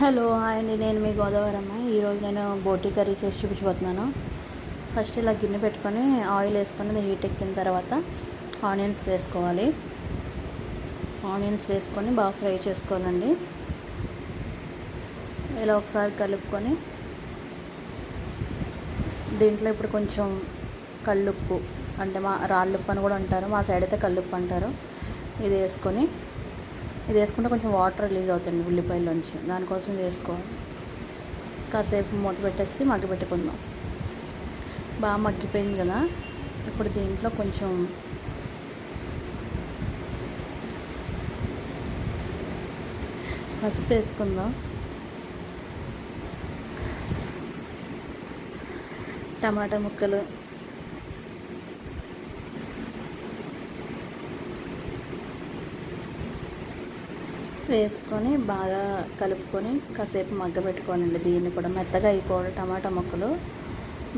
Hello hi అండి. నేను మీ గోదావరమ్మ. ఈరోజు నేను బోటీ కర్రీ చేసి చూపించబోతున్నాను. ఫస్ట్ ఇలా గిన్నె పెట్టుకొని ఆయిల్ వేసుకొని అది హీట్ ఎక్కిన తర్వాత ఆనియన్స్ వేసుకోవాలి. ఆనియన్స్ వేసుకొని బాగా ఫ్రై చేసుకోవాలండి. ఇలా ఒకసారి కలుపుకొని దీంట్లో ఇప్పుడు కొంచెం కళ్ళుప్పు అంటే మా రాళ్ళుప్పు అని కూడా అంటారు. మా సైడ్ అయితే కళ్ళుప్పు అంటారు. ఇది వేసుకొని ఇది వేసుకుంటే కొంచెం వాటర్ రిలీజ్ అవుతుంది ఉల్లిపాయలోంచి దానికోసం ఇది వేసుకోవాలి కాసేపు మూత పెట్టేసి మగ్గి పెట్టుకుందాం. బాగా మగ్గిపోయింది కదా? ఇప్పుడు దీంట్లో కొంచెం పసుపు వేసుకుందాం. టమాటా ముక్కలు వేసుకొని బాగా కలుపుకొని కాసేపు మగ్గబెట్టుకోవాలండి దీన్ని కూడా మెత్తగా అయిపోవాలి టమాటా ముక్కలు.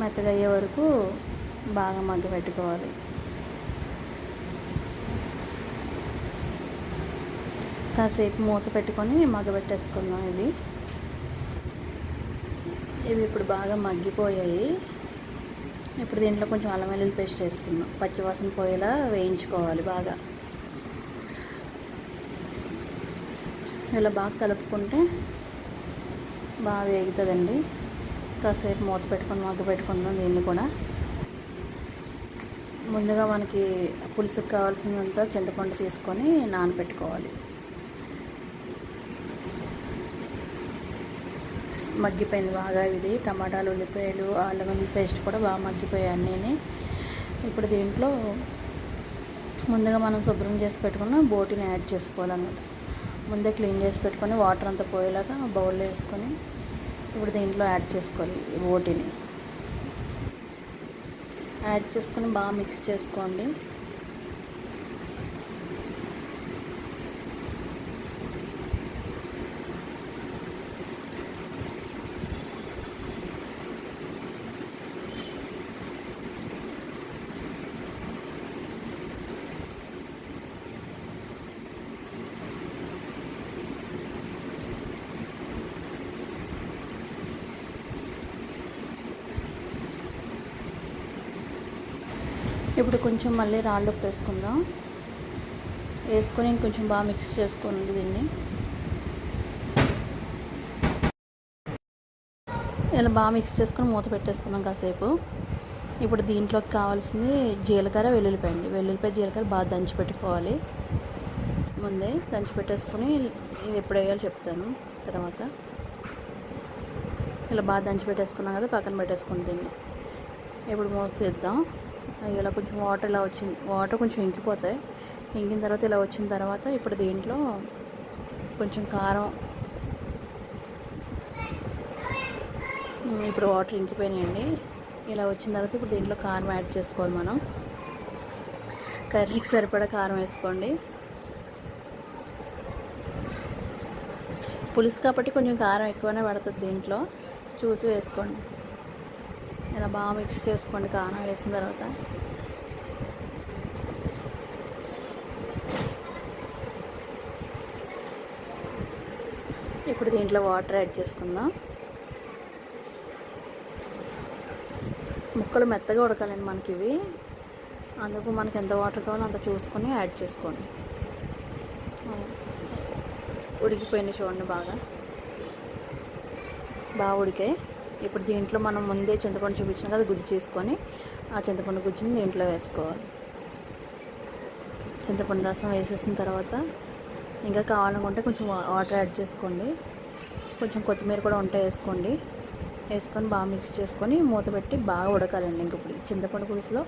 మెత్తగా అయ్యే వరకు బాగా మగ్గబెట్టుకోవాలి కాసేపు మూత పెట్టుకొని మగ్గబెట్టేసుకుందాం ఇవి. ఇవి ఇప్పుడు బాగా మగ్గిపోయాయి. ఇప్పుడు దీంట్లో కొంచెం అల్లం వెల్లుల్లి పేస్ట్ వేసుకుందాం. పచ్చివాసన పోయేలా వేయించుకోవాలి బాగా. ఇలా బాగా కలుపుకుంటే బాగా వేగుతుందండి. కాసేపు మూత పెట్టుకొని మగ్గ పెట్టుకుందాం దీన్ని కూడా. ముందుగా మనకి పులుసుకు కావాల్సినంత చింతపండు తీసుకొని నానబెట్టుకోవాలి. మగ్గిపోయింది బాగా ఇది. టమాటాలు ఉల్లిపాయలు అల్లం పేస్ట్ కూడా బాగా మగ్గిపోయాయి అన్నీ ఇప్పుడు దీంట్లో ముందుగా మనం శుభ్రం చేసి పెట్టుకున్న బోటిని యాడ్ చేసుకోవాలన్నమాట. ముందే క్లీన్ చేసి పెట్టుకొని వాటర్ అంతా పోయేలాగా బౌల్లో వేసుకొని ఇప్పుడు దీంట్లో యాడ్ చేసుకోవాలి ఓటిని. యాడ్ చేసుకొని బాగా మిక్స్ చేసుకోండి. ఇప్పుడు కొంచెం మళ్ళీ రాళ్ళు వేసుకుందాం వేసుకొని కొంచెం బాగా మిక్స్ చేసుకోండి దీన్ని. ఇలా బాగా మిక్స్ చేసుకొని మూత పెట్టేసుకుందాం కాసేపు. ఇప్పుడు దీంట్లోకి కావాల్సింది జీలకర్ర వెల్లుల్లిపాయ అండి వెల్లుల్లిపాయ జీలకర్ర బాగా దంచి పెట్టుకోవాలి. ముందే దంచి పెట్టేసుకొని ఇది ఎప్పుడు వేయాలో చెప్తాను తర్వాత. ఇలా బాగా దంచి పెట్టేసుకున్నాం కదా పక్కన పెట్టేసుకుని దీన్ని. ఇప్పుడు మోస్తే తీద్దాం. ఇలా కొంచెం వాటర్ ఇలా వచ్చింది. వాటర్ కొంచెం ఇంకిపోతాయి. ఇంకిన తర్వాత ఇలా వచ్చిన తర్వాత ఇప్పుడు దీంట్లో కొంచెం కారం. ఇప్పుడు వాటర్ ఇంకిపోయినాయండి. ఇలా వచ్చిన తర్వాత ఇప్పుడు దీంట్లో కారం యాడ్ చేసుకోవాలి మనం. కర్రీకి సరిపడా కారం వేసుకోండి. పులుసు కాబట్టి కొంచెం కారం ఎక్కువనే పడుతుంది దీంట్లో. చూసి వేసుకోండి. ఇలా బాగా మిక్స్ చేసుకోండి కారం వేసిన తర్వాత. ఇప్పుడు దీంట్లో వాటర్ యాడ్ చేసుకుందాం. ముక్కలు మెత్తగా ఉడకాలండి మనకి ఇవి అందుకు మనకి ఎంత వాటర్ కావాలో అంత చూసుకొని యాడ్ చేసుకోండి. ఉడికిపోయినాయి చూడండి బాగా. బాగా ఉడికాయి. ఇప్పుడు దీంట్లో మనం ముందే చింతపండు చూపించిన కదా గుజ్జు చేసుకొని ఆ చింతపండు గుజ్జుని దీంట్లో వేసుకోవాలి. చింతపండు రసం వేసేసిన తర్వాత ఇంకా కావాలనుకుంటే కొంచెం వాటర్ యాడ్ చేసుకోండి. కొంచెం కొత్తిమీర కూడా ఉంటే వేసుకోండి. వేసుకొని బాగా మిక్స్ చేసుకొని మూత పెట్టి బాగా ఉడకాలండి ఇంక ఇప్పుడు చింతపండు పులుసులో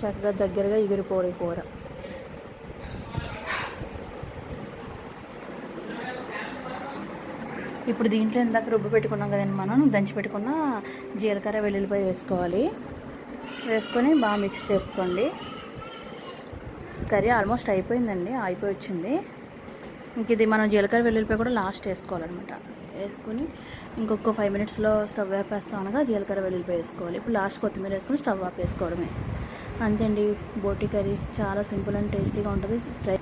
చక్కగా దగ్గరగా ఎగిరిపోయి కూర. ఇప్పుడు దీంట్లో ఇందాక రుబ్బు పెట్టుకున్నాం కదండి మనం దంచి పెట్టుకున్న జీలకర్ర వెల్లుల్లిపాయ వేసుకోవాలి. వేసుకొని బాగా మిక్స్ చేసుకోండి. కర్రీ ఆల్మోస్ట్ అయిపోయిందండి అయిపోయి వచ్చింది. ఇంక ఇది మనం జీలకర్ర వెల్లుల్లిపాయ కూడా లాస్ట్ వేసుకోవాలన్నమాట. వేసుకొని ఇంకొక ఫైవ్ మినిట్స్లో స్టవ్ వేపేస్తాం అనగా జీలకర్ర వెల్లుల్లిపాయ వేసుకోవాలి. ఇప్పుడు లాస్ట్ కొత్తిమీర వేసుకొని స్టవ్ ఆపేసుకోవడమే. అంతే అండి బోటి కర్రీ చాలా సింపుల్ అండ్ టేస్టీగా ఉంటుంది. ట్రై